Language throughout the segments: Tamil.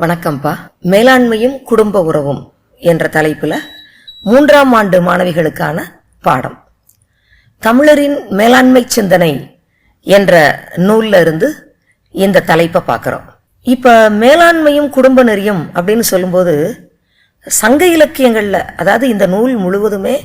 வணக்கம்ப்பா மேலாண்மையும் குடும்ப உறவும் என்ற தலைப்பில் மூன்றாம் ஆண்டு மாணவிகளுக்கான பாடம். தமிழரின் மேலாண்மை சிந்தனை என்ற நூல்ல இருந்து இந்த தலைப்பை பார்க்குறோம் இப்போ மேலாண்மையும் குடும்ப நெறியும் அப்படின்னு சொல்லும்போது சங்க இலக்கியங்களில் அதாவது இந்த நூல் முழுவதுமே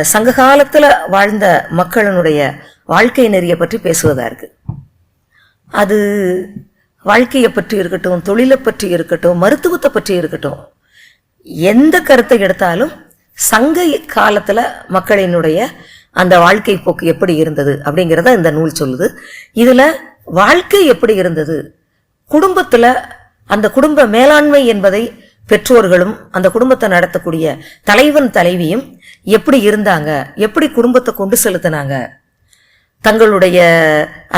சங்க காலத்தில் வாழ்ந்த மக்களினுடைய வாழ்க்கை நெறியை பற்றி பேசுவதாக இருக்குது அது வாழ்க்கையை பற்றி இருக்கட்டும் தொழிலை பற்றி இருக்கட்டும் மருத்துவத்தை பற்றி இருக்கட்டும் எந்த கருத்தை எடுத்தாலும் சங்க காலத்தில் மக்களினுடைய அந்த வாழ்க்கை போக்கு எப்படி இருந்தது அப்படிங்கிறத இந்த நூல் சொல்லுது. இதில் வாழ்க்கை எப்படி இருந்தது? குடும்பத்தில் அந்த குடும்ப மேலாண்மை என்பதை பெற்றோர்களும் அந்த குடும்பத்தை நடத்தக்கூடிய தலைவன் தலைவியும் எப்படி இருந்தாங்க? எப்படி குடும்பத்தை கொண்டு செலுத்தினாங்க? தங்களுடைய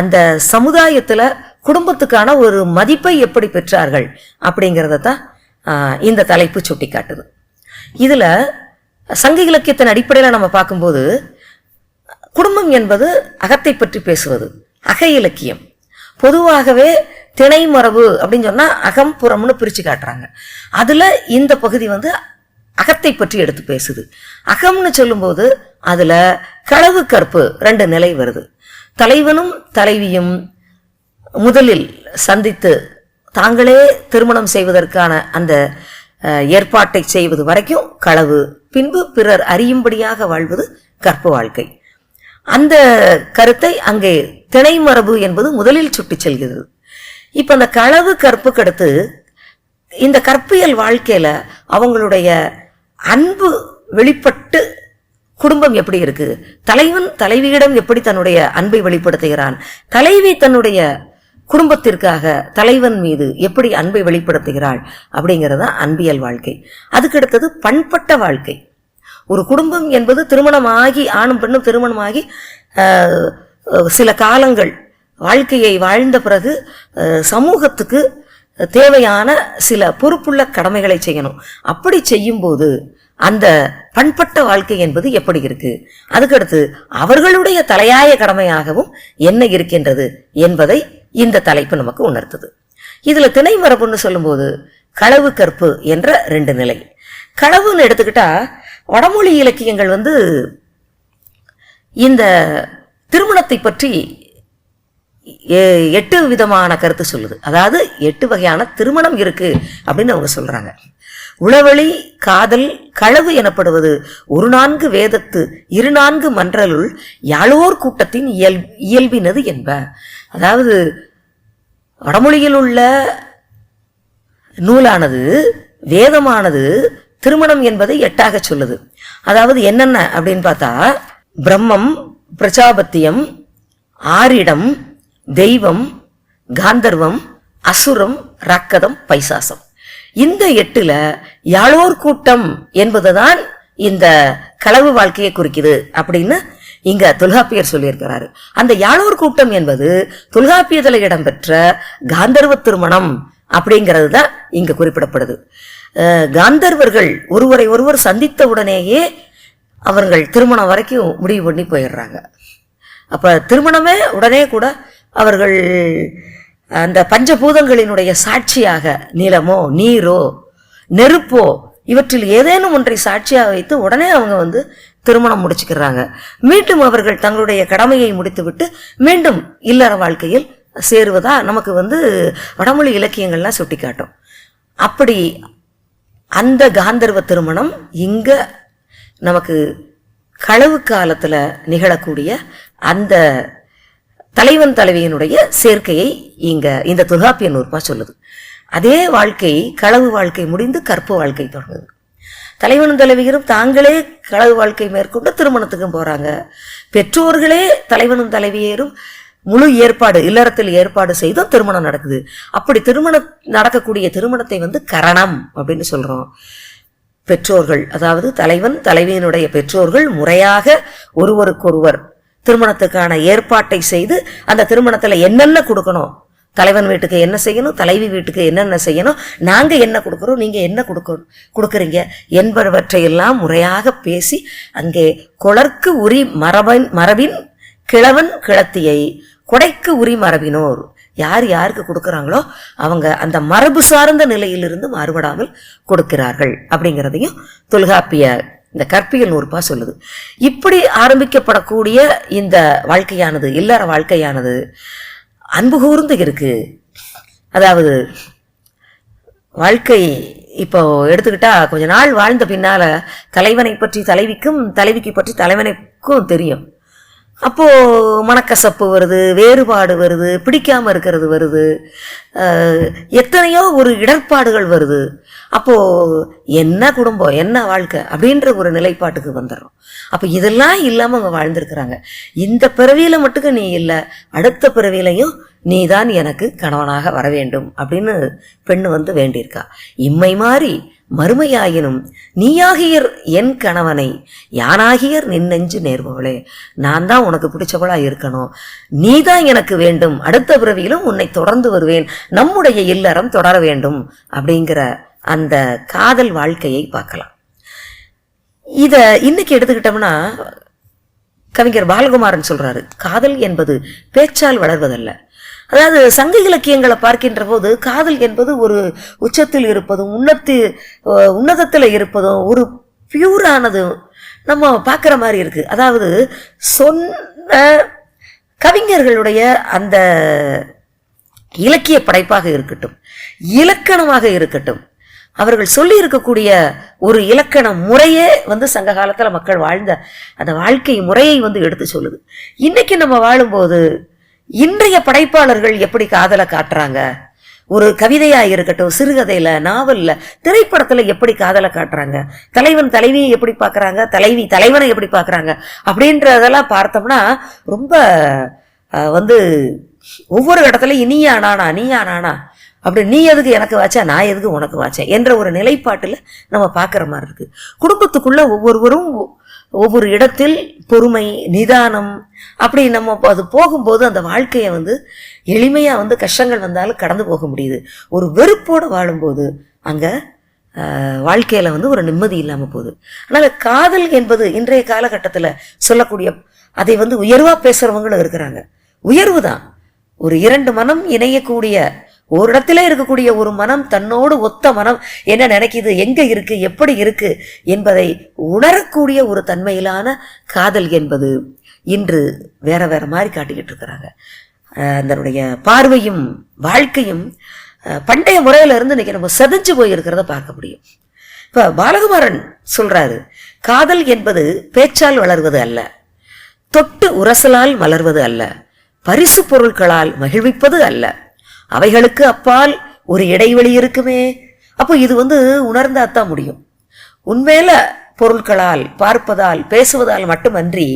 அந்த சமுதாயத்தில் குடும்பத்துக்கான ஒரு மதிப்பை எப்படி பெற்றார்கள் அப்படிங்கிறத தான் இந்த தலைப்பு சுட்டி காட்டுது இதில் சங்க இலக்கியத்தின் அடிப்படையில் நம்ம பார்க்கும்போது குடும்பம் என்பது அகத்தை பற்றி பேசுவது அக இலக்கியம். பொதுவாகவே திணை மரபு அப்படின்னு சொன்னால் அகம் புறம்னு பிரிச்சு காட்டுறாங்க. அதில் இந்த பகுதி வந்து அகத்தை பற்றி எடுத்து பேசுது. அகம்னு சொல்லும்போது அதில் களவு கற்பு ரெண்டு நிலை வருது. தலைவனும் தலைவியும் முதலில் சந்தித்து தாங்களே திருமணம் செய்வதற்கான அந்த ஏற்பாட்டை செய்வது வரைக்கும் களவு பின்பு பிறர் அறியும்படியாக வாழ்வது கற்ப வாழ்க்கை. அந்த கருத்தை அங்கே திணை மரபு என்பது முதலில் சுட்டி செல்கிறது. இப்போ அந்த களவு கற்புக்கு அடுத்து இந்த கற்பியல் வாழ்க்கையில் அவங்களுடைய அன்பு வெளிப்பட்டு குடும்பம் எப்படி இருக்கு? தலைவன் தலைவியிடம் எப்படி தன்னுடைய அன்பை வெளிப்படுத்துகிறான்? தலைவி தன்னுடைய குடும்பத்திற்காக தலைவன் மீது எப்படி அன்பை வெளிப்படுத்துகிறாள் அப்படிங்கிறது தான் அன்பியல் வாழ்க்கை. அதுக்கடுத்தது பண்பட்ட வாழ்க்கை. ஒரு குடும்பம் என்பது திருமணமாகி ஆணும் பெண்ணும் திருமணமாகி ஆஹ், சில காலங்கள் வாழ்க்கையை வாழ்ந்த பிறகு சமூகத்துக்கு தேவையான சில பொறுப்புள்ள கடமைகளை செய்யணும். அப்படி செய்யும்போது அந்த பண்பட்ட வாழ்க்கை என்பது எப்படி இருக்கு? அதுக்கடுத்து அவர்களுடைய தலையாய கடமையாகவும் என்ன இருக்கின்றது என்பதை இந்த தலைப்பு நமக்கு உணர்த்துது. இதுல திணை மரபுன்னு சொல்லும்போது களவு கற்பு என்ற ரெண்டு நிலை. களவுன்னு எடுத்துக்கிட்டா வடமொழி இலக்கியங்கள் வந்து இந்த திருமணத்தை பற்றி எ- எட்டு விதமான கருத்து சொல்லுது. அதாவது எட்டு வகையான திருமணம் இருக்கு அப்படின்னு அவங்க சொல்றாங்க. உளவழி காதல் களவு எனப்படுவது ஒரு நான்கு வேதத்து இரு நான்கு மன்றலுள் யாழோர் கூட்டத்தின் இயல் இயல்பினது என்ப. அதாவது வடமொழியில் உள்ள நூலானது வேதமானது திருமணம் என்பதை எட்டாக சொல்லுது. அதாவது என்னென்ன அப்படின்னு பார்த்தா பிரம்மம் பிரஜாபத்தியம் ஆரிடம் தெய்வம் காந்தர்வம் அசுரம் ரக்கதம் பைசாசம். இந்த எட்டுல யாழோர் கூட்டம் என்பதுதான் இந்த களவு வாழ்க்கையை குறிக்குது அப்படின்னு இங்க தொல்காப்பியர் சொல்லியிருக்கிறாரு. அந்த யாழோர் கூட்டம் என்பது தொல்காப்பியத்தில் இடம்பெற்ற காந்தர்வ திருமணம் அப்படிங்கிறது தான் இங்க குறிப்பிடப்படுது. காந்தர்வர்கள் ஒருவரை ஒருவர் சந்தித்த உடனேயே அவர்கள் திருமணம் வரைக்கும் முடிவு பண்ணி போயிடுறாங்க. அப்ப திருமணமே உடனே கூட அவர்கள் அந்த பஞ்சபூதங்களினுடைய சாட்சியாக நிலமோ நீரோ நெருப்போ இவற்றில் ஏதேனும் ஒன்றை சாட்சியாக வைத்து உடனே அவங்க வந்து திருமணம் முடிச்சுக்கிறாங்க. மீண்டும் அவர்கள் தங்களுடைய கடமையை முடித்துவிட்டு மீண்டும் இல்லற வாழ்க்கையில் சேருவதா நமக்கு வந்து வடமொழி இலக்கியங்கள்லாம் சுட்டிக்காட்டும். அப்படி அந்த காந்தர்வ திருமணம் இங்க நமக்கு களவு காலத்தில் நிகழக்கூடிய அந்த தலைவன் தலைவியினுடைய சேர்க்கையை இங்க இந்த தொல்காப்பிய நூற்பா சொல்லுது. அதே வாழ்க்கை களவு வாழ்க்கை முடிந்து கற்பு வாழ்க்கை தொடங்குது. தலைவனும் தலைவியரும் தாங்களே களவு வாழ்க்கை மேற்கொண்டு திருமணத்துக்கும் போறாங்க. பெற்றோர்களே தலைவனும் தலைவியரும் முழு ஏற்பாடு இல்லறத்தில் ஏற்பாடு செய்தும் திருமணம் நடக்குது. அப்படி திருமணம் நடக்கக்கூடிய திருமணத்தை வந்து கரணம் அப்படின்னு சொல்றோம். பெற்றோர்கள் அதாவது தலைவன் தலைவியினுடைய பெற்றோர்கள் முறையாக ஒருவருக்கொருவர் திருமணத்துக்கான ஏற்பாட்டை செய்து அந்த திருமணத்தில் என்னென்ன கொடுக்கணும்? தலைவன் வீட்டுக்கு என்ன செய்யணும்? தலைவி வீட்டுக்கு என்னென்ன செய்யணும்? நாங்கள் என்ன கொடுக்குறோம்? நீங்கள் என்ன கொடுக்கணும் கொடுக்குறீங்க? என்பவற்றையெல்லாம் முறையாக பேசி அங்கே கொளர்க்கு உரி மரபின் மரபின் கிழவன் கிழத்தியை கொடைக்கு உரி மரபினோர். யார் யாருக்கு கொடுக்குறாங்களோ அவங்க அந்த மரபு சார்ந்த நிலையிலிருந்து மாறுபடாமல் கொடுக்கிறார்கள். அப்படிங்கிறதையும் தொல்காப்பிய இந்த கற்பியல் நூற்பா சொல்லுது. இப்படி ஆரம்பிக்கப்படக்கூடிய இந்த வாழ்க்கையானது இல்லற வாழ்க்கையானது அன்பு கூர்ந்து இருக்கு. அதாவது வாழ்க்கை இப்போ எடுத்துக்கிட்டா கொஞ்ச நாள் வாழ்ந்த பின்னால தலைவனை பற்றி தலைவிக்கும் தலைவிக்கு பற்றி தலைவனைக்கும் தெரியும். அப்போ மனக்கசப்பு வருது வேறுபாடு வருது பிடிக்காம இருக்கிறது வருது. எத்தனையோ ஒரு இடர்பாடுகள் வருது. அப்போ என்ன குடும்பம் என்ன வாழ்க்கை அப்படின்ற ஒரு நிலைப்பாட்டுக்கு வந்துடுறோம். அப்போ இதெல்லாம் இல்லாமல் அவங்க வாழ்ந்துருக்குறாங்க. இந்த பிறவியில் மட்டுக்கு நீ இல்லை அடுத்த நீ நீதான் எனக்கு கணவனாக வர வேண்டும் அப்படின்னு பெண்ணு வந்து வேண்டியிருக்கா. இம்மை மாறி மறுமையாயினும் நீயாகியர் என் கணவனை யானாகியர் நின் நெஞ்சு நேர்பவளே. நான் தான் உனக்கு பிடிச்சவளாக இருக்கணும். நீ தான் எனக்கு வேண்டும். அடுத்த பிறவியிலும் உன்னை தொடர்ந்து வருவேன். நம்முடைய இல்லறம் தொடர வேண்டும் அப்படிங்கிற அந்த காதல் வாழ்க்கையை பார்க்கலாம். இதை இன்னைக்கு எடுத்துக்கிட்டோம்னா கவிஞர் பாலகுமாரன் சொல்றாரு காதல் என்பது பேச்சால் வளர்வதல்ல. அதாவது சங்க இலக்கியங்களை பார்க்கின்ற போது காதல் என்பது ஒரு உச்சத்தில் இருப்பதும் உன்னத்தி உன்னதத்தில் இருப்பதும் ஒரு பியூரானதும் நம்ம பார்க்குற மாதிரி இருக்குது அதாவது சொன்ன கவிஞர்களுடைய அந்த இலக்கிய படைப்பாக இருக்கட்டும் இலக்கணமாக இருக்கட்டும் அவர்கள் சொல்லி இருக்கக்கூடிய ஒரு இலக்கண முறையே வந்து சங்க காலத்தில் மக்கள் வாழ்ந்த அந்த வாழ்க்கை முறையை வந்து எடுத்து சொல்லுது. இன்றைக்கி நம்ம வாழும்போது இன்றைய படைப்பாளர்கள் எப்படி காதலை காட்டுறாங்க? ஒரு கவிதையா இருக்கட்டும் சிறுகதையில நாவல்ல திரைப்படத்துல எப்படி காதலை காட்டுறாங்க? தலைவன் தலைவியை எப்படி பாக்குறாங்க தலைவி தலைவனை எப்படி பாக்குறாங்க அப்படின்றதெல்லாம் பார்த்தோம்னா ரொம்ப வந்து ஒவ்வொரு இடத்துலையும் நீயா நானா நீயா நானா அப்படி நீ எதுக்கு எனக்கு வாச்சா நான் எதுக்கு உனக்கு வாச்சேன் என்ற ஒரு நிலைப்பாட்டில் நம்ம பார்க்குற மாதிரி இருக்குது குடும்பத்துக்குள்ளே ஒவ்வொருவரும் ஒவ்வொரு இடத்தில் பொறுமை நிதானம் அப்படி நம்ம அது போகும்போது அந்த வாழ்க்கையை வந்து எளிமையாக வந்து கஷ்டங்கள் வந்தாலும் கடந்து போக முடியுது. ஒரு வெறுப்போடு வாழும்போது அங்கே வாழ்க்கையில் வந்து ஒரு நிம்மதி இல்லாமல் போகுது. அதனால் காதல் என்பது இன்றைய காலகட்டத்தில் சொல்லக்கூடிய அதை வந்து உயர்வாக பேசுகிறவங்களும் இருக்கிறாங்க. உயர்வு தான். ஒரு இரண்டு மனம் இணையக்கூடிய ஒரு இடத்துல இருக்கக்கூடிய ஒரு மனம் தன்னோடு ஒத்த மனம் என்ன நினைக்கிது? எங்க இருக்கு? எப்படி இருக்கு? என்பதை உணரக்கூடிய ஒரு தன்மையிலான காதல் என்பது இன்று வேற வேற மாதிரி காட்டிக்கிட்டு இருக்கிறாங்க. அதனுடைய பார்வையும் வாழ்க்கையும் பண்டைய முறையில இருந்து இன்னைக்கு நம்ம செதஞ்சு போயிருக்கிறத பார்க்க முடியும். இப்போ பாலகுமாரன் சொல்றாரு காதல் என்பது பேச்சால் வளர்வது அல்ல தொட்டு உரசலால் மலர்வது அல்ல பரிசு பொருட்களால் மகிழ்விப்பது அல்ல. அவைகளுக்கு அப்பால் ஒரு இடைவெளி இருக்குமே. அப்போ இது வந்து உணர்ந்தாத்தான் முடியும். உண்மையில பொருட்களால் பார்ப்பதால் பேசுவதால் மட்டுமன்றி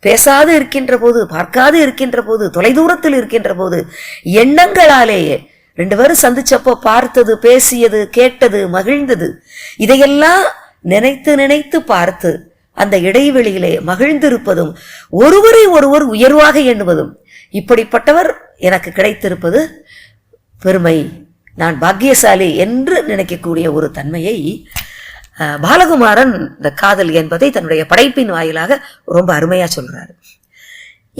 பேசாது இருக்கின்ற போது பார்க்காது இருக்கின்ற போது தொலைதூரத்தில் இருக்கின்ற போது எண்ணங்களாலேயே ரெண்டு பேரும் சந்திச்சப்போ பார்த்தது பேசியது கேட்டது மகிழ்ந்தது இதையெல்லாம் நினைத்து நினைத்து பார்த்து அந்த இடைவெளியிலே மகிழ்ந்திருப்பதும் ஒருவரை ஒருவர் உயர்வாக எண்ணுவதும் இப்படிப்பட்டவர் எனக்கு கிடைத்திருப்பது பெருமை. நான் பாக்கியசாலி என்று நினைக்கக்கூடிய ஒரு தன்மையை பாலகுமாரன் இந்த காதல் என்பதை தன்னுடைய படைப்பின் வாயிலாக ரொம்ப அருமையாக சொல்கிறார்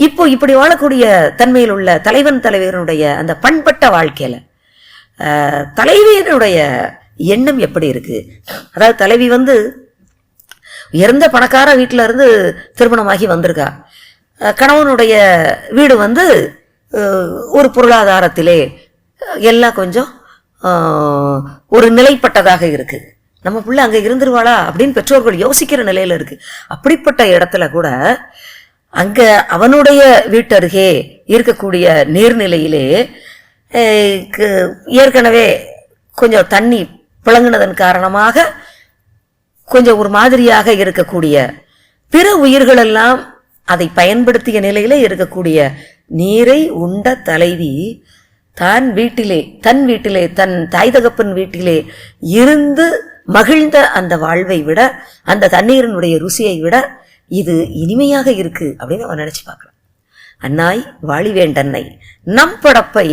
இப்போ இப்படி வாழக்கூடிய தன்மையில் உள்ள தலைவன் தலைவரனுடைய அந்த பண்பட்ட வாழ்க்கையில தலைவியினுடைய எண்ணம் எப்படி இருக்கு? அதாவது தலைவி வந்து உயர்ந்த பணக்கார வீட்டில இருந்து திருமணமாகி வந்திருக்கா. கணவனுடைய வீடு வந்து ஒரு பொருளாதாரத்திலே எல்லாம் கொஞ்சம் ஒரு நிலைப்பட்டதாக இருக்குது நம்ம பிள்ளை அங்கே இருந்துருவாளா அப்படின்னு பெற்றோர்கள் யோசிக்கிற நிலையில் இருக்குது அப்படிப்பட்ட இடத்துல கூட அங்கே அவனுடைய வீட்டருகே இருக்கக்கூடிய நீர்நிலையிலே ஏற்கனவே கொஞ்சம் தண்ணி பிளங்கினதன் காரணமாக கொஞ்சம் ஒரு மாதிரியாக இருக்கக்கூடிய பிற உயிர்களெல்லாம் அதை பயன்படுத்திய நிலையில இருக்கக்கூடிய நீரை உண்ட தலைவி தான் வீட்டிலே தன் வீட்டிலே தன் தாய் தகப்பன் வீட்டிலே இருந்து மகிழ்ந்த அந்த வாழ்வை விட அந்த தண்ணீரினுடைய ருசியை விட இது இனிமையாக இருக்கு அப்படின்னு அவன் நினைச்சு பார்க்கலாம் அன்னாய் வாழிவேண்டன்னை நம் படப்பை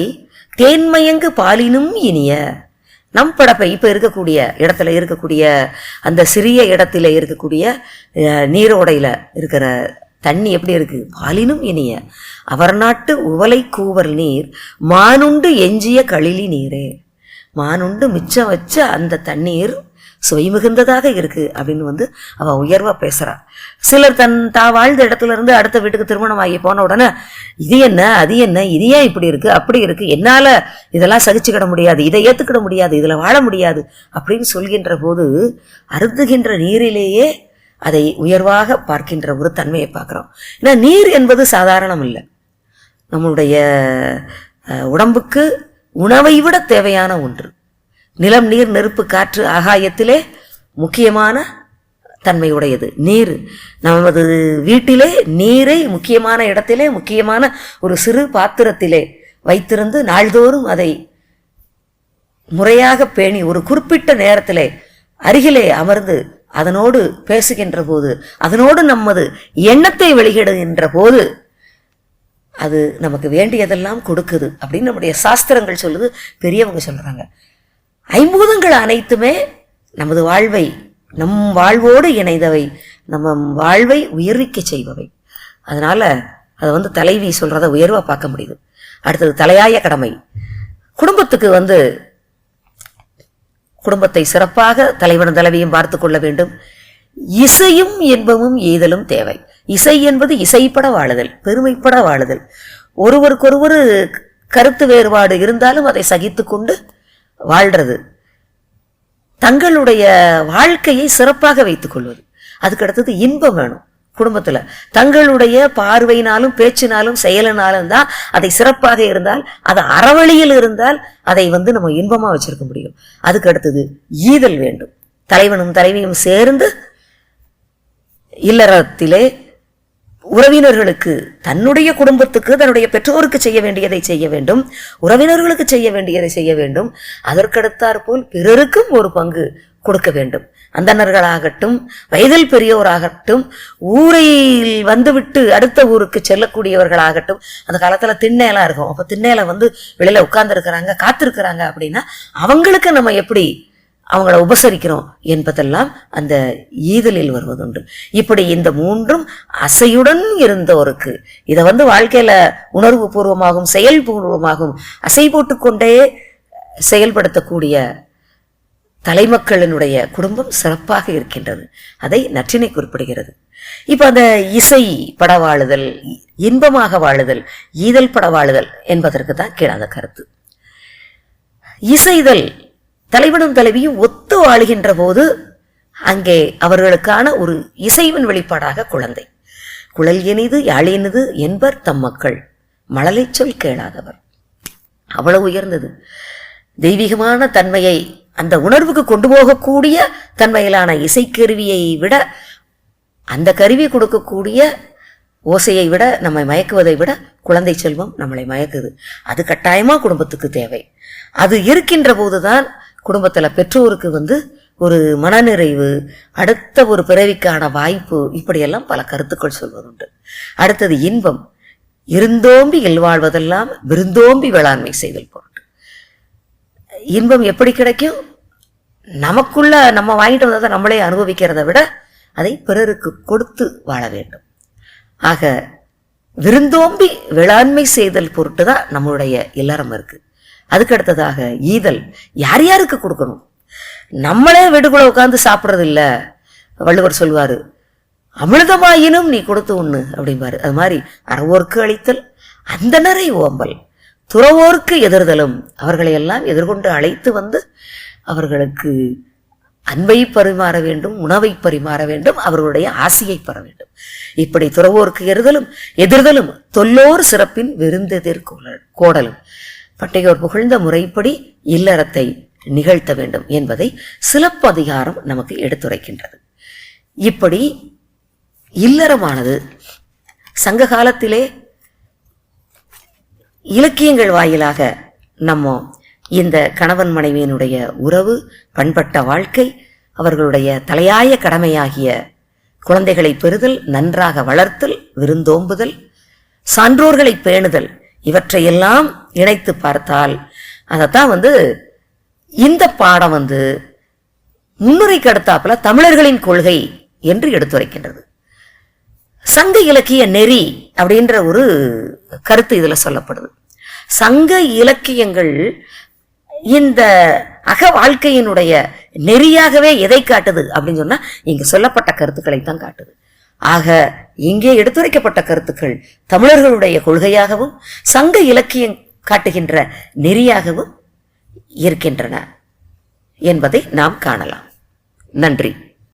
தேன்மயங்கு பாலினும் இனிய. நம் படப்பை இப்போ இருக்கக்கூடிய இடத்துல இருக்கக்கூடிய அந்த சிறிய இடத்துல இருக்கக்கூடிய நீரோடையில் இருக்கிற தண்ணி எப்படி இருக்கு? பாலினும் இனிய. அவர் நாட்டு உவலை கூவல் நீர் மானுண்டு எஞ்சிய களிலி நீரே. மானுண்டு மிச்சம் வச்ச அந்த தண்ணீர் சுவை மிகுந்ததாக இருக்கு அப்படின்னு வந்து அவ உயர்வா பேசுறா. சிலர் தன் தா வாழ்ந்த இடத்துல இருந்து அடுத்த வீட்டுக்கு திருமணம் ஆகி போன உடனே இது என்ன? அது என்ன? இது ஏன் இப்படி இருக்கு? அப்படி இருக்கு? என்னால இதெல்லாம் சகிச்சுக்கிட முடியாது. இதை ஏத்துக்கிட முடியாது. இதுல வாழ முடியாது. அப்படின்னு சொல்கின்ற போது அருந்துகின்ற நீரிலேயே அதை உயர்வாக பார்க்கின்ற ஒரு தன்மையை பார்க்குறோம். ஏன்னா நீர் என்பது சாதாரணம் இல்லை. நம்முடைய உடம்புக்கு உணவை விட தேவையான ஒன்று. நிலம் நீர் நெருப்பு காற்று ஆகாயத்திலே முக்கியமான தன்மையுடையது. நீர் நமது வீட்டிலே நீரை முக்கியமான இடத்திலே முக்கியமான ஒரு சிறு பாத்திரத்திலே வைத்திருந்து நாள்தோறும் அதை முறையாக பேணி ஒரு குறிப்பிட்ட நேரத்திலே அருகிலே அமர்ந்து அதனோடு பேசுகின்ற போது அதனோடு நமது எண்ணத்தை வெளியிடுகின்ற போது அது நமக்கு வேண்டியதெல்லாம் கொடுக்குது அப்படின்னு நம்முடைய சாஸ்திரங்கள் சொல்லுது பெரியவங்க சொல்கிறாங்க ஐம்பூதங்கள் அனைத்துமே நமது வாழ்வை நம் வாழ்வோடு இணைந்தவை நம்ம வாழ்வை உயர்விக்க செய்பவை. அதனால் அதை வந்து தலைவி சொல்கிறத உயர்வாக பார்க்க முடியுது. அடுத்தது தலையாய கடமை. குடும்பத்துக்கு வந்து குடும்பத்தை சிறப்பாக தலைவனும் தலைவியும் பார்த்து கொள்ள வேண்டும். இசையும் இன்பமும் ஈதலும் தேவை. இசை என்பது இசைப்பட வாழுதல் பெருமைப்பட வாழுதல். ஒருவருக்கொருவர் கருத்து வேறுபாடு இருந்தாலும் அதை சகித்து கொண்டு வாழ்றது. தங்களுடைய வாழ்க்கையை சிறப்பாக வைத்துக் கொள்வது. அதுக்கு அடுத்தது இன்பம் வேணும். குடும்பத்தில். தங்களுடைய பார்வையினாலும் பேச்சினாலும் செயலினாலும் தான் அதை சிறப்பாக இருந்தால் அது அறவழியில் இருந்தால் அதை வந்து நம்ம இன்பமாக வச்சிருக்க முடியும். அதுக்கு அடுத்தது ஈதல் வேண்டும். தலைவனும் தலைவியும் சேர்ந்து இல்லறத்திலே உறவினர்களுக்கு தன்னுடைய குடும்பத்துக்கு தன்னுடைய பெற்றோருக்கு செய்ய வேண்டியதை செய்ய வேண்டும். உறவினர்களுக்கு செய்ய வேண்டியதை செய்ய வேண்டும். அதற்கடுத்தாற்போல் பிறருக்கும் ஒரு பங்கு கொடுக்க வேண்டும். அந்தணர்களாகட்டும் வயதில் பெரியோராகட்டும் ஊரில் வந்துவிட்டு அடுத்த ஊருக்கு செல்லக்கூடியவர்களாகட்டும் அந்த காலத்தில் திண்ணையெல்லாம் இருக்கும். அப்போ திண்ணேல வந்து வெளியில உட்கார்ந்துருக்கிறாங்க காத்திருக்கிறாங்க அப்படின்னா அவங்களுக்கு நம்ம எப்படி அவங்கள உபசரிக்கிறோம் என்பதெல்லாம் அந்த ஈதலில் வருவதுண்டு. இப்படி இந்த மூன்றும் அசையுடன் இருந்தோருக்கு. இதை வந்து வாழ்க்கையில உணர்வு பூர்வமாகவும் செயல்பூர்வமாகவும் அசை போட்டுக்கொண்டே செயல்படுத்தக்கூடிய தலைமக்களினுடைய குடும்பம் சிறப்பாக இருக்கின்றது. அதை நற்றினை குறிப்பிடுகிறது. இப்ப அந்த இசை பட வாழுதல் இன்பமாக வாழுதல் ஈதல் பட வாழுதல் என்பதற்கு தான் கீழாத கருத்து. இசைதல் தலைவனும் தலைவியும் ஒத்து வாழுகின்ற போது அங்கே அவர்களுக்கான ஒரு இசைவின் வெளிப்பாடாக குழந்தை. குழல் இனிது யாழினது என்பர் தம் மக்கள். மழலை சொல் கேளாதவர். அவ்வளவு உயர்ந்தது. தெய்வீகமான தன்மையை அந்த உணர்வுக்கு கொண்டு போகக்கூடிய தன்மையிலான இசைக்கருவியை விட அந்த கருவி கொடுக்கக்கூடிய ஓசையை விட நம்மை மயக்குவதை விட குழந்தை செல்வம் நம்மளை மயக்குது. அது கட்டாயமாக குடும்பத்துக்கு தேவை. அது இருக்கின்ற போதுதான் குடும்பத்தில் பெற்றோருக்கு வந்து ஒரு மனநிறைவு அடுத்த ஒரு பிறவிக்கான வாய்ப்பு இப்படியெல்லாம் பல கருத்துக்கள் சொல்வதுண்டு. அடுத்தது இன்பம். இருந்தோம்பி இல்வாழ்வதெல்லாம் விருந்தோம்பி வேளாண்மை செய்தல் போல். இன்பம் எப்படி கிடைக்கும்? நமக்குள்ள நம்ம வாங்கிட்டு வந்ததை நம்மளே அனுபவிக்கிறத விட அதை பிறருக்கு கொடுத்து வாழ வேண்டும். ஆக விருந்தோம்பி வேளாண்மை செய்தல் பொருட்டு தான் நம்மளுடைய இல்லறம் இருக்கு. அதுக்கு அடுத்ததாக ஈதல். யார் யாருக்கு கொடுக்கணும்? நம்மளே வீடுக்குள்ள உட்காந்து சாப்பிட்றது இல்லை வள்ளுவர் சொல்வார் அமிர்தமாயினும் நீ கொடுத்து ஒன்று அப்படிம்பாரு. அது மாதிரி அறவோர்க்கு அளித்தல் நிறை ஓம்பல். துறவோர்க்கு எதிர்தலும். அவர்களை எல்லாம் எதிர்கொண்டு அழைத்து வந்து அவர்களுக்கு அன்பை பரிமாற வேண்டும் உணவை பரிமாற வேண்டும் அவர்களுடைய ஆசையை பெற வேண்டும். இப்படி துறவோர்க்கு எறுதலும் எதிர்தலும் தொல்லோர் சிறப்பின் விருந்தெதிர் கோடலும். பட்டையோர் புகழ்ந்த முறைப்படி இல்லறத்தை நிகழ்த்த வேண்டும் என்பதை சிலப்பதிகாரம் நமக்கு எடுத்துரைக்கின்றது. இப்படி இல்லறமானது சங்க காலத்திலே இலக்கியங்கள் வாயிலாக நம்ம இந்த கணவன் மனைவியினுடைய உறவு பண்பட்ட வாழ்க்கை அவர்களுடைய தலையாய கடமையாகிய குழந்தைகளை பெறுதல் நன்றாக வளர்த்தல் விருந்தோம்புதல் சான்றோர்களை பேணுதல் இவற்றையெல்லாம் இணைத்து பார்த்தால் அதைத்தான் வந்து இந்த பாடம் வந்து முன்னுரைக்கு அடுத்தாப்புல தமிழர்களின் கொள்கை என்று எடுத்துரைக்கின்றது. சங்க இலக்கிய நெறி அப்படின்ற ஒரு கருத்து இதில் சொல்லப்படுது. சங்க இலக்கியங்கள் இந்த அக வாழ்க்கையினுடைய நெறியாகவே எதை காட்டுது அப்படின்னு சொன்னால் இங்கே சொல்லப்பட்ட கருத்துக்களை தான் காட்டுது. ஆக இங்கே எடுத்துரைக்கப்பட்ட கருத்துக்கள் தமிழர்களுடைய கொள்கையாகவும் சங்க இலக்கியம் காட்டுகின்ற நெறியாகவும் இருக்கின்றன என்பதை நாம் காணலாம். நன்றி.